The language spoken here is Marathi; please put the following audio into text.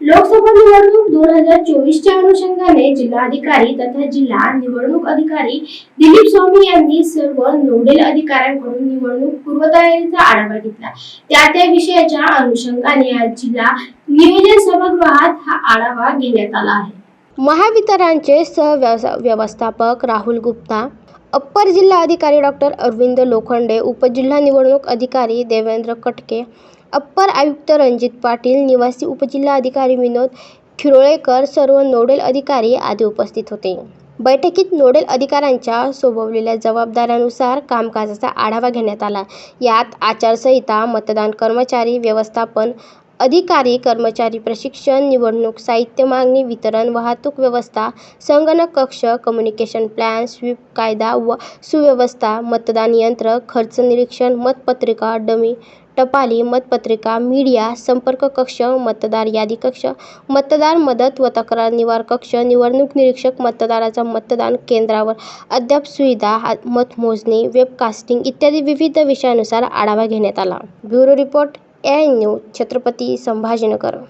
लोकसभा निवडणूक दोन हजार चोवीसच्या अनुषंगाने जिल्हाधिकारी तथा जिल्हा निवडणूक अधिकारी दिलीप स्वामी यांनी सर्व नोडल अधिकाऱ्यांकडून निवडणूक पूर्वतयारीचा आढावा घेतला. त्या त्या विषयाच्या अनुषंगाने आज जिल्हा नियोजन सभागृहात हा आढावा घेण्यात आला आहे. महावितरणचे सहव्यवस्थापक राहुल गुप्ता अप्पर जिल्हा अधिकारी डॉक्टर अरविंद लोखंडे उपजिल्हा निवडणूक अधिकारी देवेंद्र कटके अप्पर आयुक्त रणजित पाटील निवासी उपजिल्हाधिकारी विनोद खिरोळेकर सर्व नोडल अधिकारी आदी उपस्थित होते. बैठकीत नोडल अधिकाऱ्यांच्या सोबवलेल्या जबाबदाऱ्यानुसार कामकाजाचा आढावा घेण्यात आला. यात आचारसंहिता मतदान कर्मचारी व्यवस्थापन अधिकारी कर्मचारी प्रशिक्षण निवडणूक साहित्य मागणी वितरण वाहतूक व्यवस्था संगणक कक्ष कम्युनिकेशन प्लॅन स्वीप कायदा व सुव्यवस्था मतदान यंत्र खर्च निरीक्षण मतपत्रिका डमी टपाली मतपत्रिका मीडिया संपर्क कक्ष मतदार यादी कक्ष मतदार मदत व तक्रार निवार कक्ष निवडणूक निरीक्षक मतदाराचा मतदान केंद्रावर अद्याप सुविधा मतमोजणी वेबकास्टिंग इत्यादी विविध विषयानुसार आढावा घेण्यात आला. Bureau report. AI new Chhatrapati Sambhajinagar